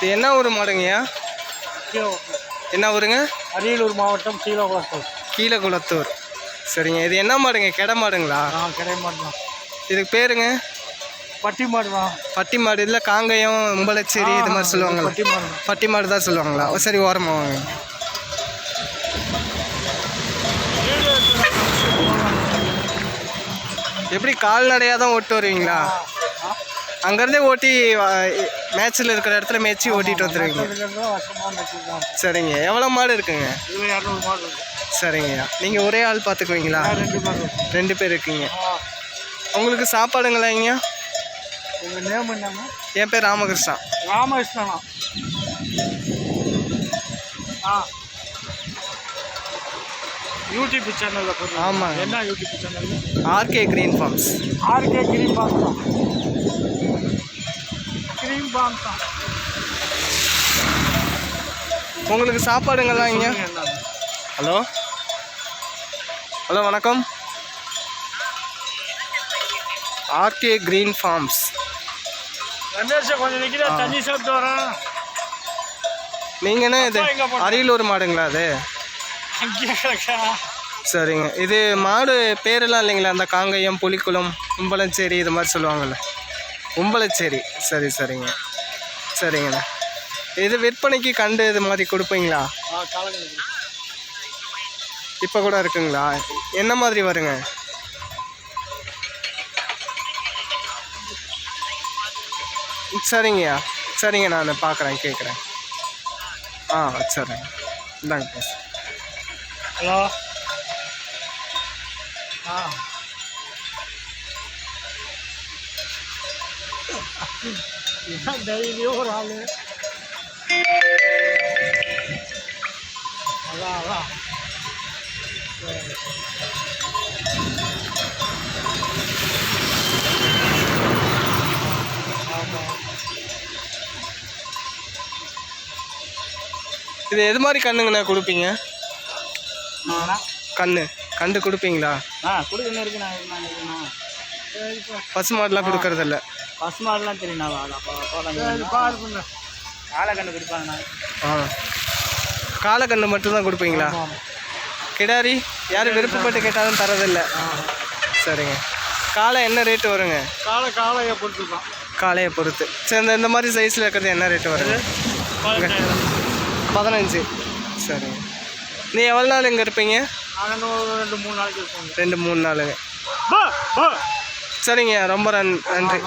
இது என்ன ஊர் மாடுங்கய்யா? என்ன ஊருங்க? அரியலூர் மாவட்டம் சீலகுளத்தூர் கீழகுளத்தூர் சரிங்க. இது என்ன மாடுங்க? கெடை மாடுங்களா? நான் கிடை மாடு தான். இதுக்கு பேருங்க? பட்டி மாடு தான். பட்டி மாடு. இதில் காங்கயம் உம்பளச்சேரி இது மாதிரி சொல்லுவாங்களா பட்டி மாடு பட்டி மாடு தான் சொல்லுவாங்களா? ஓ, சரி ஓரமாக வாங்க. எப்படி கால்நடையாக தான் ஓட்டு வருவீங்களா? அங்கேருந்தே ஓட்டி மேட்ச்சில் இருக்கிற இடத்துல மேய்ச்சி ஓட்டிட்டு வந்துடுவீங்க சரிங்க. எவ்வளோ மாடு இருக்குங்க? சரிங்கய்யா நீங்கள் ஒரே ஆள் பார்த்துக்குவீங்களா? ரெண்டு பேர் இருக்கீங்க. உங்களுக்கு சாப்பாடுங்களா என்னங்க என் பேர் ராமகிருஷ்ணா. ராமகிருஷ்ணனா ஆ யூடியூப் சேனலில் ஆமாங்க. என்ன YouTube channel? RK green farms. RK farm தான். கிரீம் பாம் தான். உங்களுக்கு சாப்பாடுங்கள்லாம் இங்க ஹலோ? ஹலோ வணக்கம். ஆர்கே கிரீன் ஃபார்ம்ஸ் கொஞ்சம் நிற்கிறா தண்ணி சாப்பிட்டு வரேன். நீங்கள் என்ன இது? அரியலூர் மாடுங்களா அது? சரிங்க. இது மாடு பேரெல்லாம் இல்லைங்களா? அந்த காங்கயம் புலிக்குளம் உம்பளச்சேரி இது மாதிரி சொல்லுவாங்கள்ல உம்பளச்சேரி சரி சரிங்க. சரிங்கண்ணா இது விற்பனைக்கு கண்டு இது மாதிரி கொடுப்பீங்களா? இப்போ கூட இருக்குங்களா? என்ன மாதிரி வருங்க? சரிங்கய்யா. சரிங்க நான் பார்க்குறேன் கேட்குறேன் ஆ சரிங்க. இந்தாங்க பேசு. ஹலோ. ஆ. டெய்லியும் ஒரு ஆள். அதான் அதான். இது எது மாதிரி கண்ணுங்கண்ணா கொடுப்பீங்க? கண்ணு. கண்டு கொடுப்பீங்களா? ஆ கொடுக்கணும் இருக்கு நான் நான் இருக்கணும் சரிப்பா பசு மாடுலாம் கொடுக்கறதில்ல பசு மாடுலாம் தெரியும் நான் காலக்கண்ணு கொடுப்பாங்கண்ணா. ஆ. காலக்கண்ணு மட்டும்தான் கொடுப்பீங்களா? கிடாரி யார் விருப்பப்பட்டு கேட்டாலும் தரதில்ல. சரிங்க. காலை என்ன ரேட்டு வருங்க? காலை காலையை பொறுத்து தான் காளையை பொறுத்து. சரி இந்த இந்த மாதிரி சைஸில் இருக்கிறது என்ன ரேட்டு வருங்க? பதினஞ்சு. சரிங்க. நீ எவ்வளோ நாள் இங்கே இருப்பீங்க? ரெண்டு மூணு நாளைக்கு இருப்போங்க. ரெண்டு மூணு நாளுங்க. பா பா. சரிங்க ரொம்ப நன் நன்றி.